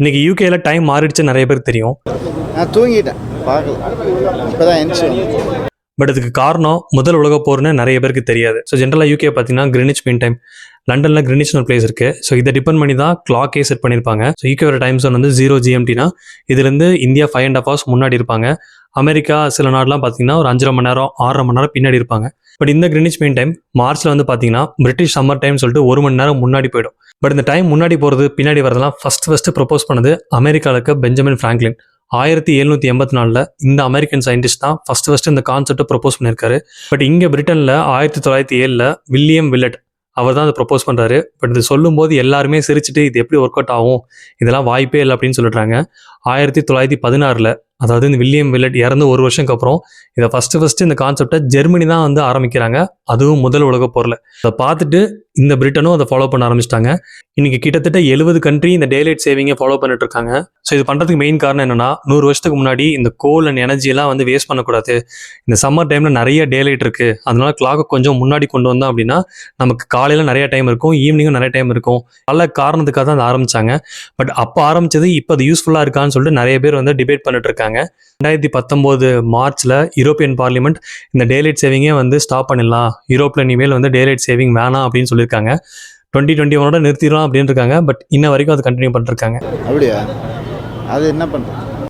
இன்னைக்கு யூகேல டைம் மாறிடுச்சு நிறைய பேருக்கு தெரியும். நான் தூங்கிட்டேன். பார்க்கல. எந்திரிச்சு பட் இதுக்கு காரணம் முதல் உலக போர்னு நிறைய பேருக்கு தெரியாது. ஸோ ஜென்ரலாக யூகே பார்த்தீங்கன்னா கிரினிச் மீன் டைம் லண்டனில் கிரினிச்னு ஒரு பிளேஸ் இருக்குது ஸோ இதை டிபெண்ட் பண்ணி தான் கிளாக்கே செட் பண்ணியிருப்பாங்க. ஸோ யூகேவோட டைம் zone வந்து ஜீரோ ஜிஎம்டினா இதுலேருந்து India five and half hours முன்னாடி இருப்பாங்க. அமெரிக்கா சில நாடுலாம் பார்த்தீங்கன்னா ஒரு அஞ்சரை மணி நேரம் ஆறரை மணி நேரம் பின்னாடி இருப்பாங்க. பட் இந்த கிரினிச் மீன் டைம் மார்ச்சில் வந்து பார்த்தீங்கன்னா பிரிட்டிஷ் சம்மர் டைம் சொல்லிட்டு ஒரு மணி நேரம் முன்னாடி போயிடும். பட் இந்த டைம் முன்னாடி போகிறது பின்னாடி வரதெல்லாம் ஃபர்ஸ்ட் ஃபர்ஸ்ட் ப்ரொப்போஸ் பண்ணது அமெரிக்காவுக்கு பெஞ்சமின் ஃப்ராங்க்லின் ஆயிரத்தி எழுநூற்றி எண்பத்தி நாலில் இந்த அமெரிக்கன் சயின்டிஸ்ட் தான் ஃபர்ஸ்ட் ஃபர்ஸ்ட் இந்த கான்செப்டை ப்ரொப்போஸ் பண்ணியிருக்காரு. பட் இங்கே பிரிட்டனில் ஆயிரத்தி தொள்ளாயிரத்தி ஏழில் வில்லியம் வில்லட் அவர் தான் அதை ப்ரொப்போஸ் பண்ணுறாரு பட் இது சொல்லும்போது எல்லாருமே சிரிச்சுட்டு இது எப்படி ஒர்க் அவுட் ஆகும்? இதெல்லாம் வாய்ப்பே இல்லை அப்படின்னு சொல்லிடுறாங்க. ஆயிரத்தி தொள்ளாயிரத்தி பதினாறில் அதாவது இந்த வில்லியம் வில்லட் இறந்து ஒரு வருஷத்துக்கு அப்புறம் இதை ஃபஸ்ட்டு ஃபஸ்ட்டு இந்த கான்செப்டை ஜெர்மனி தான் வந்து ஆரம்பிக்கிறாங்க. அதுவும் முதல் உலக போரில். அதை பார்த்துட்டு இந்த பிரிட்டனும் அதை ஃபாலோ பண்ண ஆரம்பிச்சிட்டாங்க. இன்னைக்கு கிட்டத்தட்ட எழுபது கண்ட்ரி இந்த டேலைட் சேவிங்கை ஃபாலோ பண்ணிட்டு இருக்காங்க ஸோ இது பண்ணுறதுக்கு மெயின் காரணம் என்னன்னா நூறு வருஷத்துக்கு முன்னாடி இந்த கோல் அண்ட் எனர்ஜி எல்லாம் வந்து வேஸ்ட் பண்ணக்கூடாது. இந்த சம்மர் டைம்ல நிறைய டேலைட் இருக்கு. அதனால கிளாக்கை கொஞ்சம் முன்னாடி கொண்டு வந்தோம் அப்படின்னா நமக்கு காலையில நிறைய டைம் இருக்கும் ஈவினிங்கும் நிறைய டைம் இருக்கும். பல காரணத்துக்காக தான் அதை ஆரம்பிச்சாங்க. பட் அப்போ ஆரம்பிச்சது இப்போ அது யூஸ்ஃபுல்லாக இருக்கான்னு சொல்லிட்டு நிறைய பேர் வந்து டிபேட் பண்ணிட்டு இருக்காங்க ரெண்டாயிரத்தி பத்தொம்போது மார்ச்ல யூரோப்பியன் பார்லிமெண்ட் இந்த டேலைட் சேவிங்கே வந்து ஸ்டாப் பண்ணிடலாம். யூரோப்ல இனிமேல் வந்து டேலைட் சேவிங் வேணாம் அப்படின்னு சொல்லி சொல்லியிருக்காங்க டுவெண்ட்டி டுவெண்ட்டி ஒனோட நிறுத்திடலாம் அப்படின்னு இருக்காங்க பட் இன்ன வரைக்கும் அது கண்டினியூ பண்ணிருக்காங்க. அப்படியா? அது என்ன பண்ணுறது